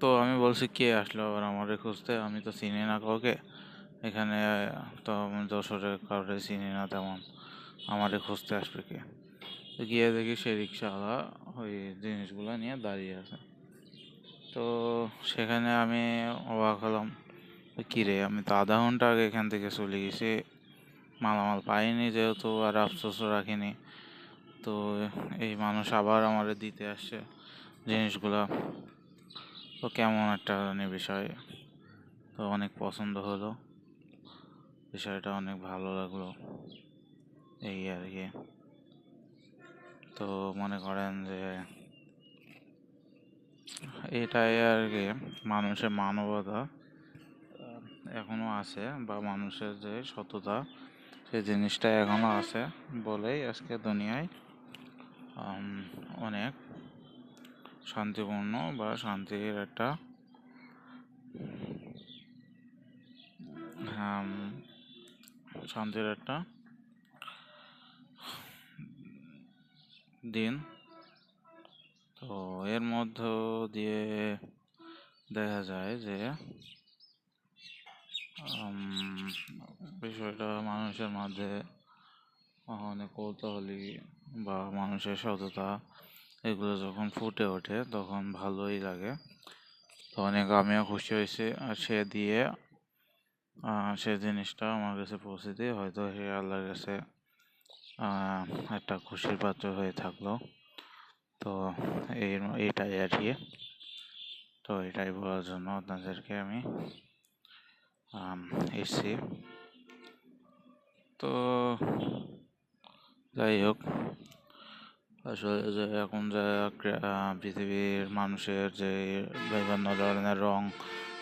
তো আমি বলছি, কে আসলো আবার আমারে খুঁজতে? আমি তো চিনি না কাউকে। এখানে, তো আমি যশোরে কাউকে চিনি না তেমন। আমারে খুঁজতে আসবে কে? তো গিয়ে দেখি সে রিক্সাওয়ালা ওই জিনিসগুলো নিয়ে দাঁড়িয়ে আছে। তো সেখানে আমি অবাক হলাম কী রে, আমি তো আধা ঘণ্টা আগে এখান থেকে চলে গেছি। মালামাল পাইনি যেহেতু আর আফসোসও রাখিনি। তো এই মানুষ আবার আমারে দিতে আসছে জিনিসগুলা। তো কেমন একটা জানি বিষয়। তো অনেক পছন্দ হলো। বিষয়টা অনেক ভালো লাগল। এই আর কি। তো মনে করেন যে এটাই আর কি, মানুষের মানবতা এখনও আছে বা মানুষের যে সততা, সেই জিনিসটা এখনও আছে বলেই আজকে দুনিয়ায় অনেক। শান্তিপূর্ণ বা শান্তির একটা আম, শান্তির একটা দিন। তো এর মধ্য দিয়ে দেখা যায় যে বিষয়টা মানুষের মাঝে অনেক কৌতূহলী বা মানুষের সততা এগুলো যখন ফুটে ওঠে তখন ভালোই লাগে। তো অনেক আমিও খুশি হয়েছি। আর সে দিয়ে সে জিনিসটা আমার কাছে পৌঁছে দিয়ে হয়তো সে আল্লাহর কাছে একটা খুশির পাত্র হয়ে থাকল। তো এই এইটাই আর কি। তো এটাই বলার জন্য আপনাদেরকে আম, এসছি। তো যাই হোক আসলে যে এখন যে পৃথিবীর মানুষের যে বিভিন্ন ধরনের রং,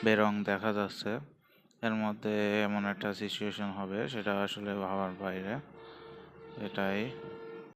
বেরং দেখা যাচ্ছে, এর মধ্যে এমন একটা সিচুয়েশন হবে, সেটা আসলে ভাবার বাইরে। এটাই।